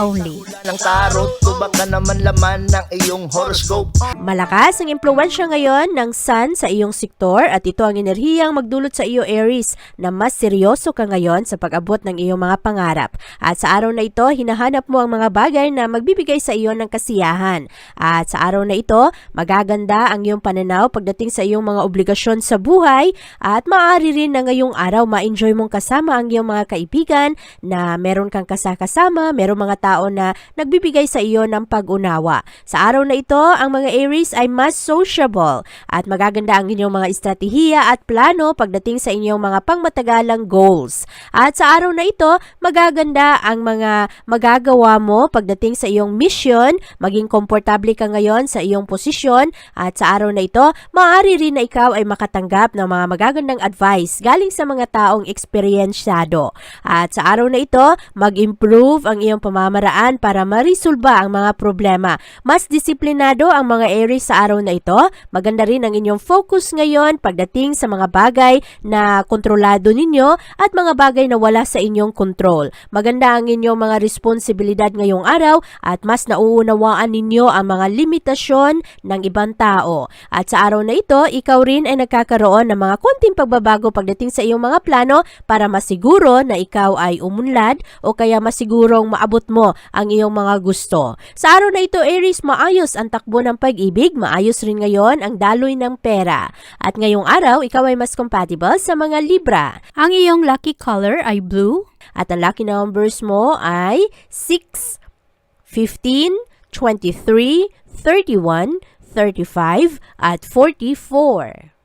only. ng tarot, tubak ka naman laman ng iyong horoscope Malakas ang impluensya ngayon ng Sun sa iyong sektor at ito ang enerhiyang magdulot sa iyo Aries na mas seryoso ka ngayon sa pag-abot ng iyong mga pangarap. At sa araw na ito, hinahanap mo ang mga bagay na magbibigay sa iyo ng kasiyahan. At sa araw na ito, magaganda ang iyong pananaw pagdating sa iyong mga obligasyon sa buhay at maaari rin na ngayong araw ma-enjoy mong kasama ang iyong mga kaibigan na meron kang kasakasama, meron mga tao na nagbibigay sa iyo ng pag-unawa. Sa araw na ito, ang mga Aries ay mas sociable at magaganda ang inyong mga estratehiya at plano pagdating sa inyong mga pangmatagalang goals. At sa araw na ito, magaganda ang mga magagawa mo pagdating sa iyong mission, maging komportable ka ngayon sa iyong posisyon at sa araw na ito, maaari rin na ikaw ay makatanggap ng mga magagandang advice galing sa mga taong eksperyensyado. At sa araw na ito, mag-improve ang iyong pamamaraan para marisolba ang mga problema. Mas disiplinado ang mga Aries sa araw na ito. Maganda rin ang inyong focus ngayon pagdating sa mga bagay na kontrolado ninyo at mga bagay na wala sa inyong control. Maganda ang inyong mga responsibilidad ngayong araw at mas nauunawaan ninyo ang mga limitasyon ng ibang tao. At sa araw na ito, ikaw rin ay nagkakaroon ng mga konting pagbabago pagdating sa iyong mga plano para masiguro na ikaw ay umunlad o kaya masigurong maabot mo ang iyong mga gusto. Sa araw na ito, Aries, maayos ang takbo ng pag-ibig, maayos rin ngayon ang daloy ng pera. At ngayong araw, ikaw ay mas compatible sa mga Libra. Ang iyong lucky color ay blue. At ang lucky numbers mo ay 6, 15, 23, 31, 35, at 44.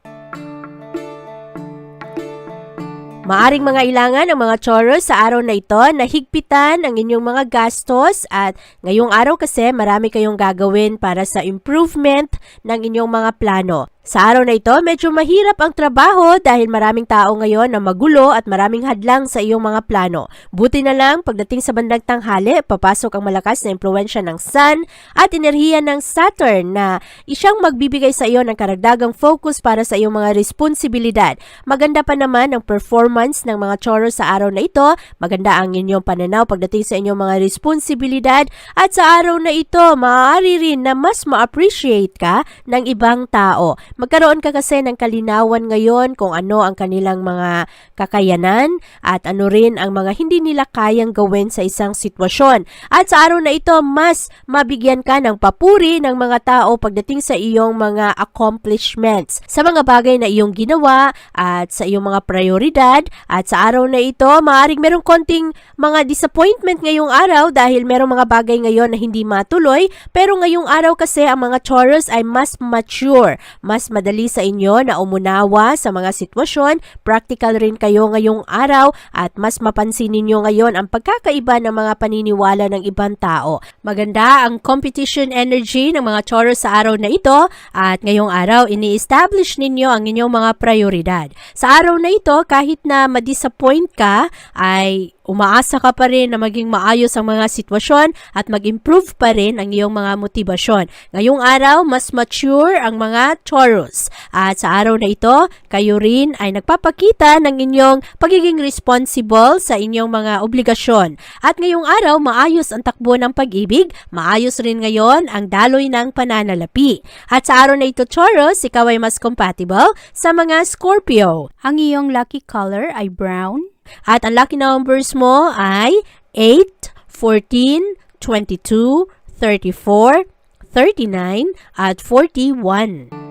Maaring mga ilangan ng mga Taurus sa araw na ito na higpitan ang inyong mga gastos at ngayong araw kasi marami kayong gagawin para sa improvement ng inyong mga plano. Sa araw na ito, medyo mahirap ang trabaho dahil maraming tao ngayon na magulo at maraming hadlang sa iyong mga plano. Buti na lang, pagdating sa bandang tanghali, papasok ang malakas na impluensya ng Sun at enerhiya ng Saturn na isyang magbibigay sa iyo ng karagdagang focus para sa iyong mga responsibilidad. Maganda pa naman ang performance ng mga Taurus sa araw na ito. Maganda ang inyong pananaw pagdating sa inyong mga responsibilidad at sa araw na ito, maaari rin na mas ma-appreciate ka ng ibang tao. Magkaroon ka kasi ng kalinawan ngayon kung ano ang kanilang mga kakayanan at ano rin ang mga hindi nila kayang gawin sa isang sitwasyon. At sa araw na ito, mas mabigyan ka ng papuri ng mga tao pagdating sa iyong mga accomplishments, sa mga bagay na iyong ginawa at sa iyong mga prioridad. At sa araw na ito, maaaring merong konting mga disappointment ngayong araw dahil merong mga bagay ngayon na hindi matuloy. Pero ngayong araw kasi ang mga Taurus ay mas mature, mas madali sa inyo na umunawa sa mga sitwasyon. Practical rin kayo ngayong araw at mas mapansin ninyo ngayon ang pagkakaiba ng mga paniniwala ng ibang tao. Maganda ang competition energy ng mga Taurus sa araw na ito at ngayong araw ini-establish ninyo ang inyong mga prioridad. Sa araw na ito, kahit na ma-disappoint ka, ay umaasa ka pa rin na maging maayos ang mga sitwasyon at mag-improve pa rin ang iyong mga motibasyon. Ngayong araw, mas mature ang mga Taurus. At sa araw na ito, kayo rin ay nagpapakita ng inyong pagiging responsible sa inyong mga obligasyon. At ngayong araw, maayos ang takbo ng pag-ibig, maayos rin ngayon ang daloy ng pananalapi. At sa araw na ito, Taurus, ikaw ay mas compatible sa mga Scorpio. Ang iyong lucky color ay brown. At ang lucky numbers mo ay 8, 14, 22, 34, 39, at 41.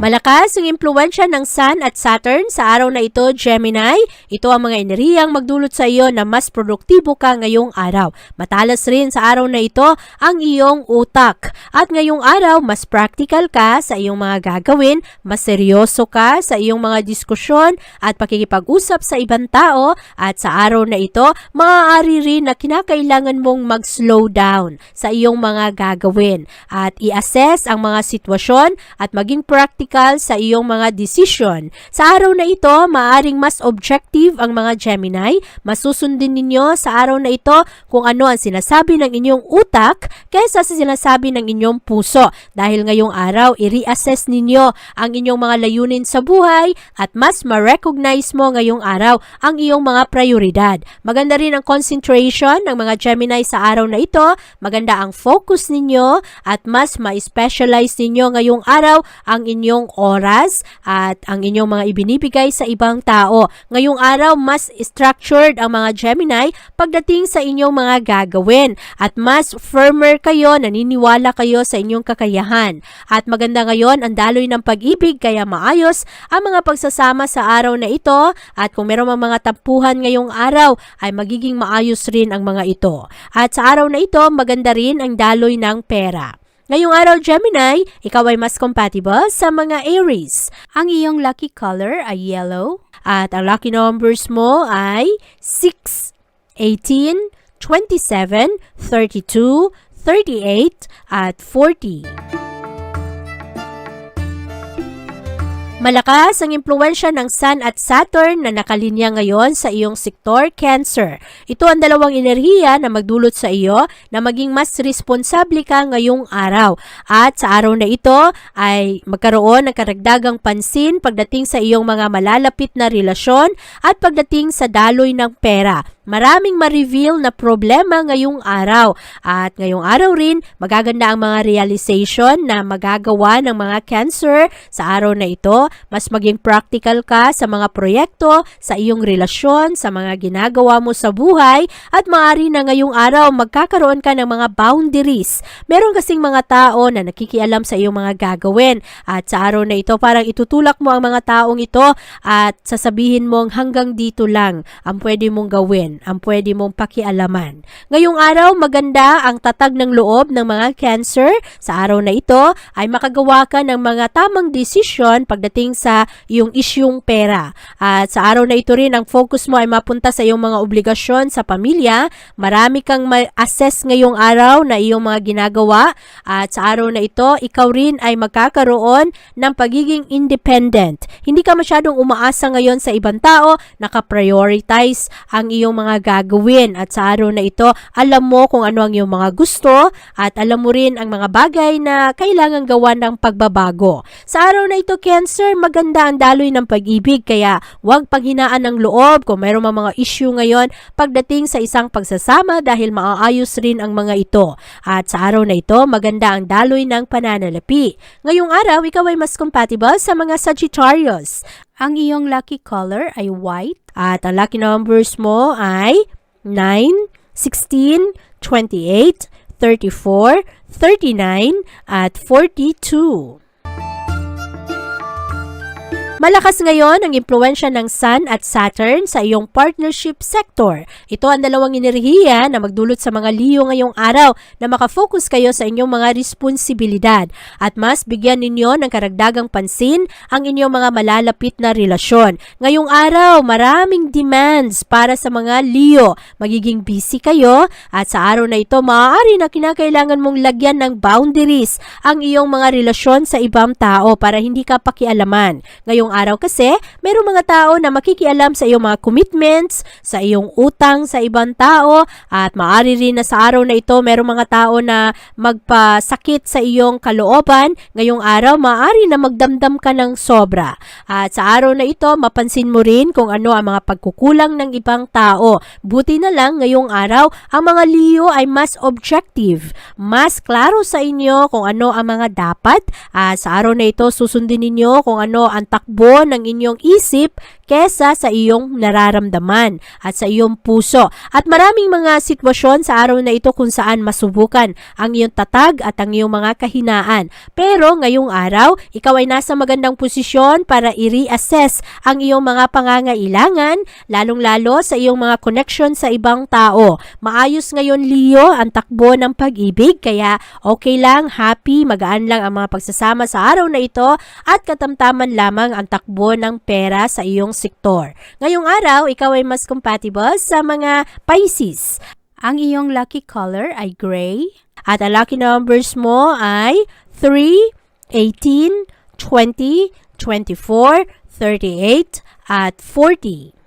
Malakas ang impluensya ng Sun at Saturn sa araw na ito, Gemini. Ito ang mga enerhiyang magdulot sa iyo na mas produktibo ka ngayong araw. Matalas rin sa araw na ito ang iyong utak. At ngayong araw, mas practical ka sa iyong mga gagawin, mas seryoso ka sa iyong mga diskusyon at pakikipag-usap sa ibang tao. At sa araw na ito, maaari rin na kinakailangan mong mag-slow down sa iyong mga gagawin at i-assess ang mga sitwasyon at maging practical sa iyong mga decision. Sa araw na ito, maaring mas objective ang mga Gemini. Masusundin ninyo sa araw na ito kung ano ang sinasabi ng inyong utak kaysa sa sinasabi ng inyong puso. Dahil ngayong araw, i-reassess ninyo ang inyong mga layunin sa buhay at mas ma-recognize mo ngayong araw ang iyong mga prioridad. Maganda rin ang concentration ng mga Gemini sa araw na ito. Maganda ang focus ninyo at mas ma-specialize ninyo ngayong araw ang inyong oras at ang inyong mga ibinibigay sa ibang tao. Ngayong araw, mas structured ang mga Gemini pagdating sa inyong mga gagawin at mas firmer kayo, naniniwala kayo sa inyong kakayahan. At maganda ngayon ang daloy ng pag-ibig kaya maayos ang mga pagsasama sa araw na ito at kung meron mang mga tampuhan ngayong araw ay magiging maayos rin ang mga ito. At sa araw na ito, maganda rin ang daloy ng pera. Ngayong araw, Gemini, ikaw ay mas compatible sa mga Aries. Ang iyong lucky color ay yellow. At ang lucky numbers mo ay 6, 18, 27, 32, 38, at 40. Malakas ang impluensya ng Sun at Saturn na nakalinya ngayon sa iyong sektor Cancer. Ito ang dalawang enerhiya na magdulot sa iyo na maging mas responsable ka ngayong araw. At sa araw na ito ay magkaroon ng karagdagang pansin pagdating sa iyong mga malalapit na relasyon at pagdating sa daloy ng pera. Maraming ma-reveal na problema ngayong araw. At ngayong araw rin, magaganda ang mga realization na magagawa ng mga cancer sa araw na ito. Mas maging practical ka sa mga proyekto, sa iyong relasyon, sa mga ginagawa mo sa buhay. At maaari na ngayong araw, magkakaroon ka ng mga boundaries. Meron kasing mga tao na nakikialam sa iyong mga gagawin. At sa araw na ito, parang itutulak mo ang mga taong ito at sasabihin mong hanggang dito lang ang pwede mong gawin ang pwede mong pakialaman. Ngayong araw, maganda ang tatag ng loob ng mga cancer. Sa araw na ito, ay makagawa ka ng mga tamang desisyon pagdating sa iyong isyung pera. At sa araw na ito rin, ang focus mo ay mapunta sa iyong mga obligasyon sa pamilya. Marami kang ma-assess ngayong araw na iyong mga ginagawa. At sa araw na ito, ikaw rin ay magkakaroon ng pagiging independent. Hindi ka masyadong umaasa ngayon sa ibang tao, nakaprioritize ang iyong mga gagawin. At sa araw na ito, alam mo kung ano ang iyong mga gusto at alam mo rin ang mga bagay na kailangan gawan ng pagbabago. Sa araw na ito, Cancer, maganda ang daloy ng pag-ibig kaya huwag paghinaan ng loob kung mayroong mga issue ngayon pagdating sa isang pagsasama dahil maaayos rin ang mga ito. At sa araw na ito, maganda ang daloy ng pananalapi. Ngayong araw, ikaw ay mas compatible sa mga Sagittarius. Ang iyong lucky color ay white. At ang lucky numbers mo ay 9, 16, 28, 34, 39, at 42. Malakas ngayon ang impluensya ng Sun at Saturn sa iyong partnership sector. Ito ang dalawang enerhiya na magdulot sa mga liyo ngayong araw na makafocus kayo sa inyong mga responsibilidad at mas bigyan ninyo ng karagdagang pansin ang inyong mga malalapit na relasyon. Ngayong araw, maraming demands para sa mga liyo. Magiging busy kayo at sa araw na ito, maaari na kinakailangan mong lagyan ng boundaries ang iyong mga relasyon sa ibang tao para hindi ka pakialaman. Ngayong araw kasi, mayroong mga tao na makikialam sa iyong mga commitments, sa iyong utang sa ibang tao, at maaari rin na sa araw na ito, mayroong mga tao na magpasakit sa iyong kalooban. Ngayong araw, maaari na magdamdam ka ng sobra. At sa araw na ito, mapansin mo rin kung ano ang mga pagkukulang ng ibang tao. Buti na lang ngayong araw, ang mga Leo ay mas objective, mas klaro sa inyo kung ano ang mga dapat. At sa araw na ito, susundin ninyo kung ano ang takbo takbo ng inyong isip kesa sa iyong nararamdaman at sa iyong puso. At maraming mga sitwasyon sa araw na ito kung saan masubukan ang iyong tatag at ang iyong mga kahinaan. Pero ngayong araw, ikaw ay nasa magandang posisyon para i-reassess ang iyong mga pangangailangan, lalong-lalo sa iyong mga connection sa ibang tao. Maayos ngayon, Leo, ang takbo ng pag-ibig, kaya okay lang, happy, magaan lang ang mga pagsasama sa araw na ito at katamtaman lamang ang takbo ng pera sa iyong sektor. Ngayong araw, ikaw ay mas compatible sa mga Pisces. Ang iyong lucky color ay gray. At ang lucky numbers mo ay 3, 18, 20, 24, 38, at 40.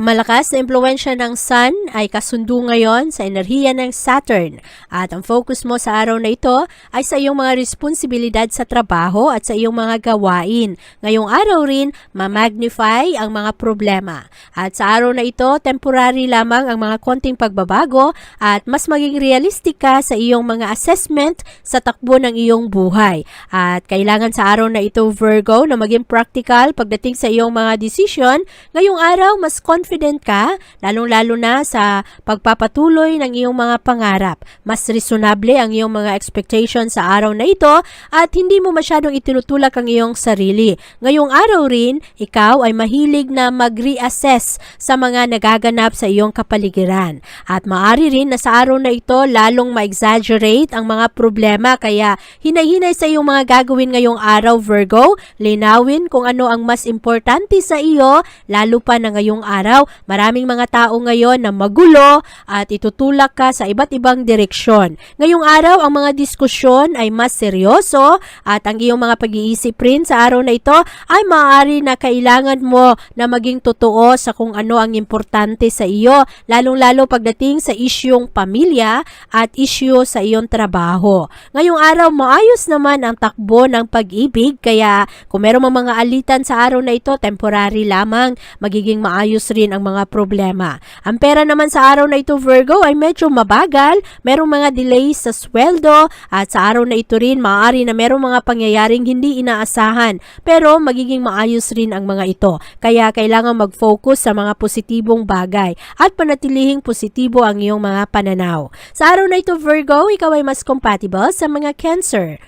Ang malakas na impluensya ng Sun ay kasundo ngayon sa enerhiya ng Saturn at ang focus mo sa araw na ito ay sa iyong mga responsibilidad sa trabaho at sa iyong mga gawain. Ngayong araw rin, ma-magnify ang mga problema. At sa araw na ito, temporary lamang ang mga konting pagbabago at mas maging realistic ka sa iyong mga assessment sa takbo ng iyong buhay. At kailangan sa araw na ito, Virgo, na maging practical pagdating sa iyong mga decision. Ngayong araw, mas confident ka, lalong-lalo na sa pagpapatuloy ng iyong mga pangarap. Mas reasonable ang iyong mga expectations sa araw na ito at hindi mo masyadong itinutulak ang iyong sarili. Ngayong araw rin, ikaw ay mahilig na mag-reassess sa mga nagaganap sa iyong kapaligiran. At maari rin na sa araw na ito, lalong ma-exaggerate ang mga problema kaya hinay-hinay sa iyong mga gagawin ngayong araw, Virgo. Linawin kung ano ang mas importante sa iyo, lalo pa na ngayong araw maraming mga tao ngayon na magulo at itutulak ka sa iba't ibang direksyon. Ngayong araw, ang mga diskusyon ay mas seryoso at ang iyong mga pag-iisip rin sa araw na ito ay maaari na kailangan mo na maging totoo sa kung ano ang importante sa iyo, lalong-lalo pagdating sa isyong pamilya at isyu sa iyong trabaho. Ngayong araw, maayos naman ang takbo ng pag-ibig kaya kung meron mga alitan sa araw na ito, temporary lamang, magiging maayos rin ang mga problema. Ang pera naman sa araw na ito, Virgo, ay medyo mabagal, merong mga delays sa sweldo at sa araw na ito rin, maaari na merong mga pangyayaring hindi inaasahan pero magiging maayos rin ang mga ito. Kaya kailangan mag-focus sa mga positibong bagay at panatilihing positibo ang iyong mga pananaw. Sa araw na ito, Virgo, ikaw ay mas compatible sa mga Cancer.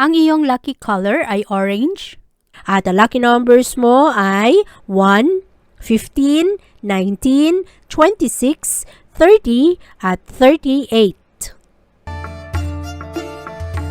Ang iyong lucky color ay orange. At ang lucky numbers mo ay 1, 15, 19, 26, 30, at 38.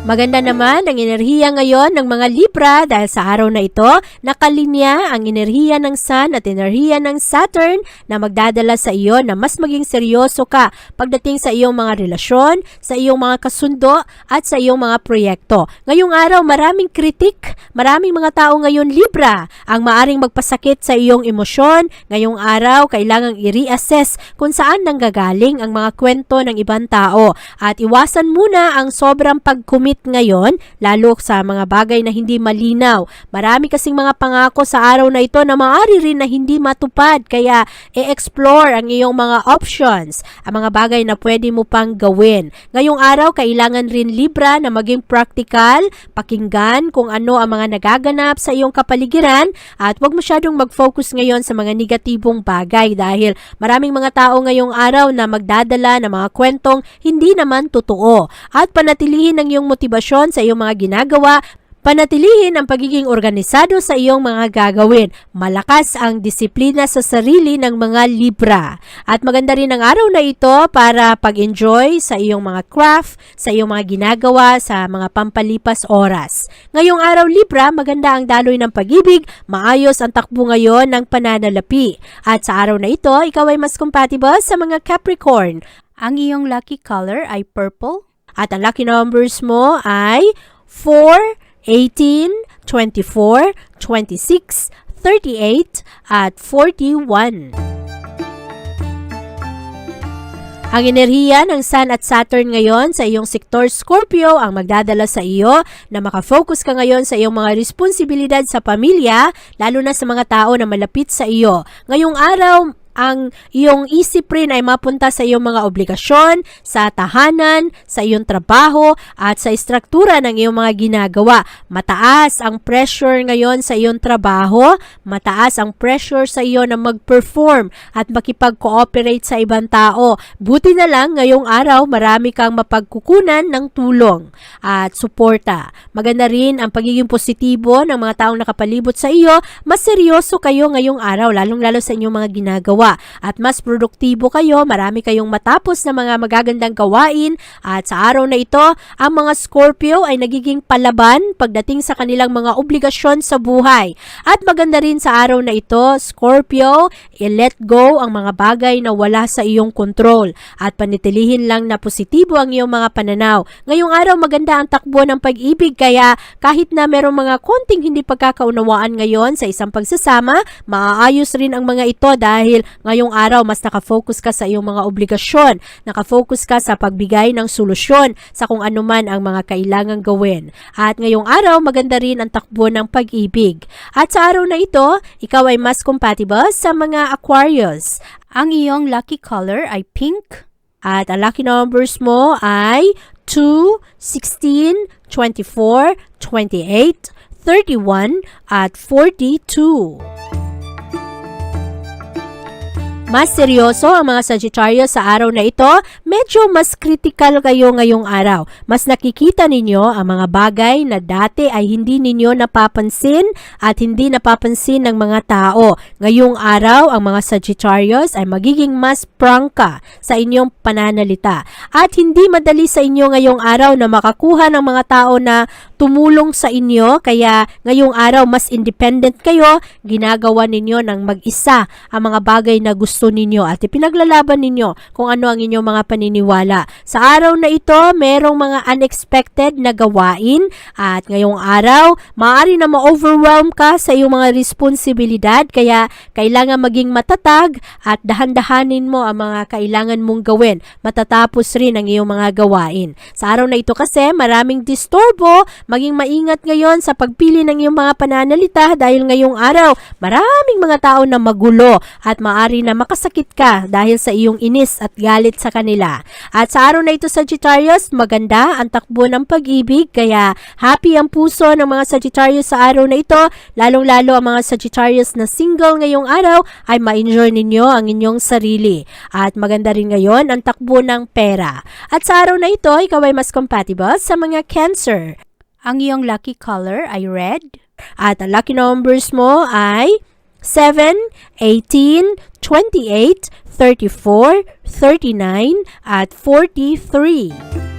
Maganda naman ang enerhiya ngayon ng mga Libra dahil sa araw na ito, nakalinya ang enerhiya ng Sun at enerhiya ng Saturn na magdadala sa iyo na mas maging seryoso ka pagdating sa iyong mga relasyon, sa iyong mga kasundo at sa iyong mga proyekto. Ngayong araw, maraming kritik, maraming mga tao ngayon Libra ang maaring magpasakit sa iyong emosyon. Ngayong araw, kailangang i-reassess kung saan nanggagaling ang mga kwento ng ibang tao at iwasan muna ang sobrang pag-commit ngayon, lalo sa mga bagay na hindi malinaw. Marami kasing mga pangako sa araw na ito na maaari rin na hindi matupad, kaya i-explore ang iyong mga options, ang mga bagay na pwede mo pang gawin. Ngayong araw, kailangan rin Libra na maging practical, pakinggan kung ano ang mga nagaganap sa iyong kapaligiran at huwag masyadong mag-focus ngayon sa mga negatibong bagay dahil maraming mga tao ngayong araw na magdadala ng mga kwentong hindi naman totoo at panatilihin ang iyong motibasyon sa iyong mga ginagawa Panatilihin ang pagiging organisado sa iyong mga gagawin. Malakas ang disiplina sa sarili ng mga Libra. At maganda rin ang araw na ito para pag-enjoy sa iyong mga craft, sa iyong mga ginagawa, sa mga pampalipas oras. Ngayong araw Libra, maganda ang daloy ng pag-ibig, maayos ang takbo ngayon ng pananalapi. At sa araw na ito, ikaw ay mas compatible sa mga Capricorn. Ang iyong lucky color ay purple. At ang lucky numbers mo ay 4, 18, 24, 26, 38, at 41. Ang enerhiya ng Sun at Saturn ngayon sa iyong sektor Scorpio ang magdadala sa iyo na makafocus ka ngayon sa iyong mga responsibilidad sa pamilya, lalo na sa mga tao na malapit sa iyo. Ngayong araw, ang iyong isip rin ay mapunta sa iyong mga obligasyon, sa tahanan, sa iyong trabaho, at sa istruktura ng iyong mga ginagawa. Mataas ang pressure ngayon sa iyong trabaho, mataas ang pressure sa iyo na mag-perform at makipag-cooperate sa ibang tao. Buti na lang ngayong araw marami kang mapagkukunan ng tulong at suporta. Maganda rin ang pagiging positibo ng mga taong nakapalibot sa iyo. Mas seryoso kayo ngayong araw, lalong-lalo sa inyong mga ginagawa. At mas produktibo kayo, marami kayong matapos na mga magagandang gawain. At sa araw na ito, ang mga Scorpio ay nagiging palaban pagdating sa kanilang mga obligasyon sa buhay. At maganda rin sa araw na ito, Scorpio, i-let go ang mga bagay na wala sa iyong kontrol at panitilihin lang na positibo ang iyong mga pananaw. Ngayong araw maganda ang takbo ng pag-ibig kaya kahit na merong mga konting hindi pagkakaunawaan ngayon sa isang pagsasama, maaayos rin ang mga ito dahil ngayong araw mas nakafocus ka sa iyong mga obligasyon, nakafocus ka sa pagbigay ng solusyon sa kung ano man ang mga kailangang gawin. At ngayong araw maganda rin ang takbo ng pag-ibig. At sa araw na ito, ikaw ay mas compatible sa mga Aquarius. Ang iyong lucky color ay pink. At ang lucky numbers mo ay 2, 16, 24, 28, 31, at 42. Mas seryoso ang mga Sagittarius sa araw na ito, medyo mas critical kayo ngayong araw. Mas nakikita ninyo ang mga bagay na dati ay hindi ninyo napapansin at hindi napapansin ng mga tao. Ngayong araw, ang mga Sagittarius ay magiging mas prangka sa inyong pananalita. At hindi madali sa inyo ngayong araw na makakuha ng mga tao na tumulong sa inyo, kaya ngayong araw mas independent kayo, ginagawa ninyo ng mag-isa ang mga bagay na gusto ninyo at ipinaglalaban ninyo kung ano ang inyong mga paniniwala. Sa araw na ito, merong mga unexpected na gawain. At ngayong araw, maaari na ma-overwhelm ka sa iyong mga responsibilidad. Kaya kailangan maging matatag at dahan-dahanin mo ang mga kailangan mong gawin. Matatapos rin ang iyong mga gawain. Sa araw na ito kasi, maraming disturbo, maging maingat ngayon sa pagpili ng iyong mga pananalita dahil ngayong araw, maraming mga tao na magulo at maari na makasakit ka dahil sa iyong inis at galit sa kanila. At sa araw na ito Sagittarius, maganda ang takbo ng pag-ibig kaya happy ang puso ng mga Sagittarius sa araw na ito, lalong-lalo ang mga Sagittarius na single ngayong araw ay ma-enjoy ninyo ang inyong sarili. At maganda rin ngayon ang takbo ng pera. At sa araw na ito, ikaw ay mas compatible sa mga Cancer. Ang iyong lucky color ay red. At ang lucky numbers mo ay 7, 18, 28, 34, 39, at 43.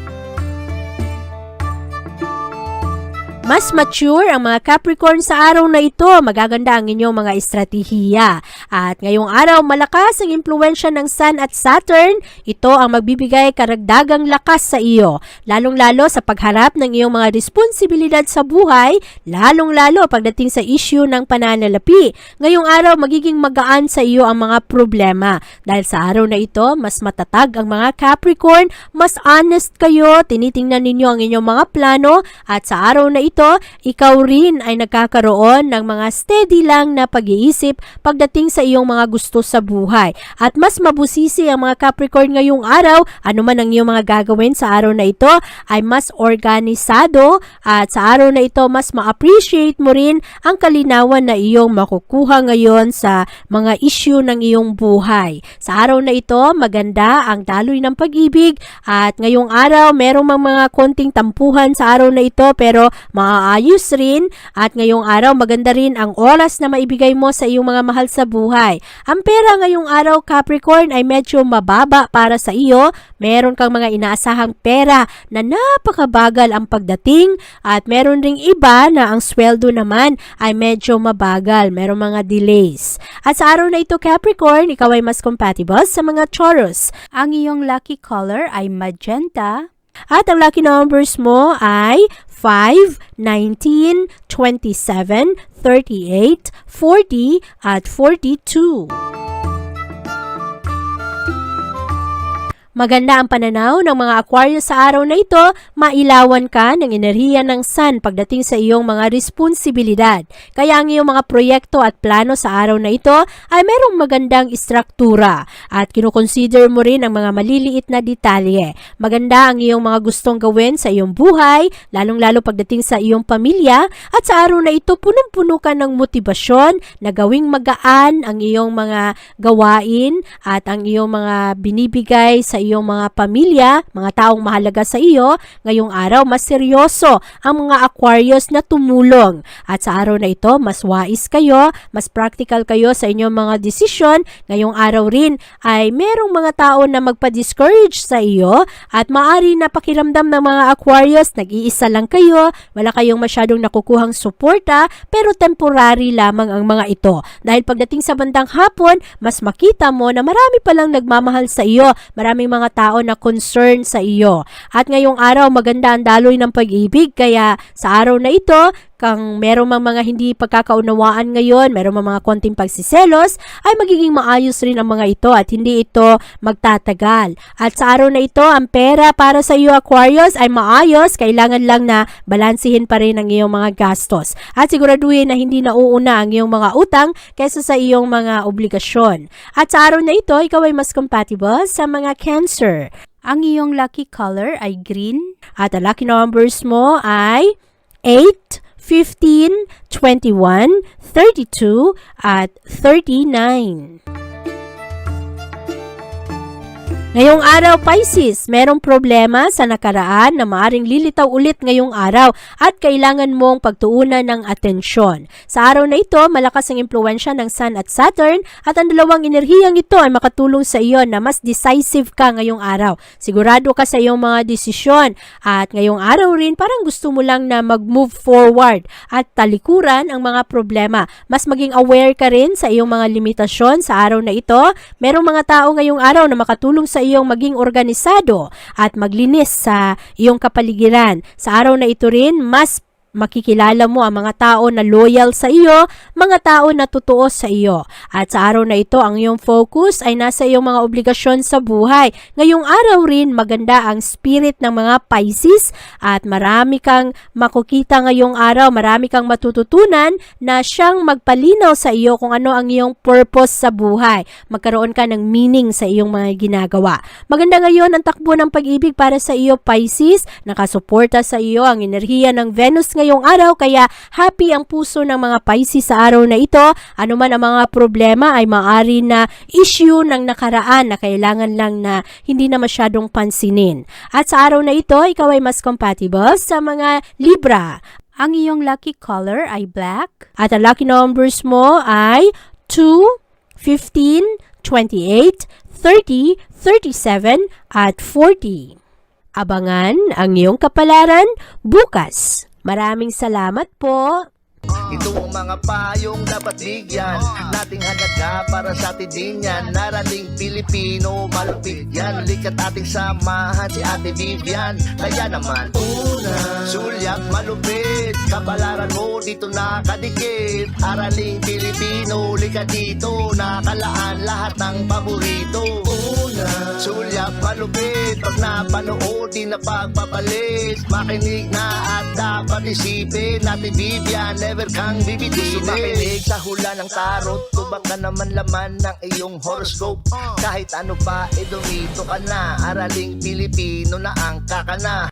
Mas mature ang mga Capricorn sa araw na ito. Magaganda ang inyong mga estratehiya. At ngayong araw, malakas ang impluensya ng Sun at Saturn. Ito ang magbibigay karagdagang lakas sa iyo. Lalong-lalo sa pagharap ng iyong mga responsibilidad sa buhay, lalong-lalo pagdating sa issue ng pananalapi. Ngayong araw, magiging magaan sa iyo ang mga problema. Dahil sa araw na ito, mas matatag ang mga Capricorn, mas honest kayo, tinitingnan ninyo ang inyong mga plano, at sa araw na ito, ikaw rin ay nagkakaroon ng mga steady lang na pag-iisip pagdating sa iyong mga gusto sa buhay. At mas mabusisi ang mga Capricorn ngayong araw, ano man ang iyong mga gagawin sa araw na ito, ay mas organisado at sa araw na ito mas ma-appreciate mo rin ang kalinawan na iyong makukuha ngayon sa mga issue ng iyong buhay. Sa araw na ito, maganda ang daloy ng pag-ibig at ngayong araw, merong mga konting tampuhan sa araw na ito pero maaayos rin at ngayong araw maganda rin ang oras na maibigay mo sa iyong mga mahal sa buhay. Ang pera ngayong araw Capricorn ay medyo mababa para sa iyo. Meron kang mga inaasahang pera na napakabagal ang pagdating at meron ring iba na ang sweldo naman ay medyo mabagal. Meron mga delays. At sa araw na ito Capricorn, ikaw ay mas compatible sa mga Taurus. Ang iyong lucky color ay magenta. At ang lucky numbers mo ay 5, 19, 27, 38, 40, at 42. Maganda ang pananaw ng mga Aquarius sa araw na ito, mailawan ka ng enerhiya ng sun pagdating sa iyong mga responsibilidad. Kaya ang iyong mga proyekto at plano sa araw na ito ay merong magandang istruktura at kinukonsider mo rin ang mga maliliit na detalye. Maganda ang iyong mga gustong gawin sa iyong buhay, lalong-lalo pagdating sa iyong pamilya at sa araw na ito punong-puno ka ng motibasyon na gawing magaan ang iyong mga gawain at ang iyong mga binibigay sa iyong mga pamilya, mga taong mahalaga sa iyo. Ngayong araw, mas seryoso ang mga Aquarius na tumulong. At sa araw na ito, mas wais kayo, mas practical kayo sa inyong mga desisyon. Ngayong araw rin ay merong mga tao na magpa-discourage sa iyo at maari na pakiramdam ng mga Aquarius, nag-iisa lang kayo, wala kayong masyadong nakukuhang suporta, pero temporary lamang ang mga ito. Dahil pagdating sa bandang hapon, mas makita mo na marami palang nagmamahal sa iyo, maraming mga tao na concern sa iyo. At ngayong araw, maganda ang daloy ng pag-ibig, kaya sa araw na ito, kang meron mang mga hindi pagkakaunawaan ngayon, meron mang mga konting pagsiselos, ay magiging maayos rin ang mga ito at hindi ito magtatagal. At sa araw na ito, ang pera para sa iyo Aquarius ay maayos, kailangan lang na balansihin pa rin ang iyong mga gastos. At siguraduhin na hindi nauuna ang iyong mga utang kaysa sa iyong mga obligasyon. At sa araw na ito, ikaw ay mas compatible sa mga cancer. Ang iyong lucky color ay green. At ang lucky numbers mo ay 8, 15, 21, 32, at 39. Ngayong araw, Pisces, merong problema sa nakaraan na maaring lilitaw ulit ngayong araw at kailangan mong pagtuunan ng atensyon. Sa araw na ito, malakas ang impluensya ng Sun at Saturn at ang dalawang enerhiyang ito ay makatulong sa iyo na mas decisive ka ngayong araw. Sigurado ka sa iyong mga desisyon at ngayong araw rin parang gusto mo lang na mag-move forward at talikuran ang mga problema. Mas maging aware ka rin sa iyong mga limitasyon sa araw na ito. Merong mga tao ngayong araw na makatulong sa iyong maging organisado at maglinis sa iyong kapaligiran. Sa araw na ito rin, mas makikilala mo ang mga tao na loyal sa iyo, mga tao na totoo sa iyo. At sa araw na ito, ang iyong focus ay nasa iyong mga obligasyon sa buhay. Ngayong araw rin, maganda ang spirit ng mga Pisces at marami kang makukita ngayong araw, marami kang matututunan na siyang magpalinaw sa iyo kung ano ang iyong purpose sa buhay. Magkaroon ka ng meaning sa iyong mga ginagawa. Maganda ngayon ang takbo ng pag-ibig para sa iyo, Pisces. Nakasuporta sa iyo ang enerhiya ng Venus ngayong araw kaya happy ang puso ng mga Pisces sa araw na ito. Ano man ang mga problema ay maari na issue ng nakaraan na kailangan lang na hindi na masyadong pansinin. At sa araw na ito, ikaw ay mas compatible sa mga Libra. Ang iyong lucky color ay black. At ang lucky numbers mo ay 2, 15, 28, 30, 37, at 40. Abangan ang iyong kapalaran bukas. Maraming salamat po. Ito ang mga payong dapat bigyan. Nating halaga para sa atin din yan. Narating Pilipino, malupit yan. Likat ating samahan si Ate Vivian. Kaya naman Una Sulyak malupit. Kapalaran mo dito nakadikit. Araling Pilipino, likat dito. Nakalaan lahat ng paborito Una Sulyak malupit Pag napanood, di na pagpapalit Makinig na at dapat isipin Natin Vivian, never kang bibitinin Makinig sa hula ng tarot Tubak ka naman laman ng iyong horoscope. Kahit ano pa, eh dumito ka na. Araling Pilipino na ang kakana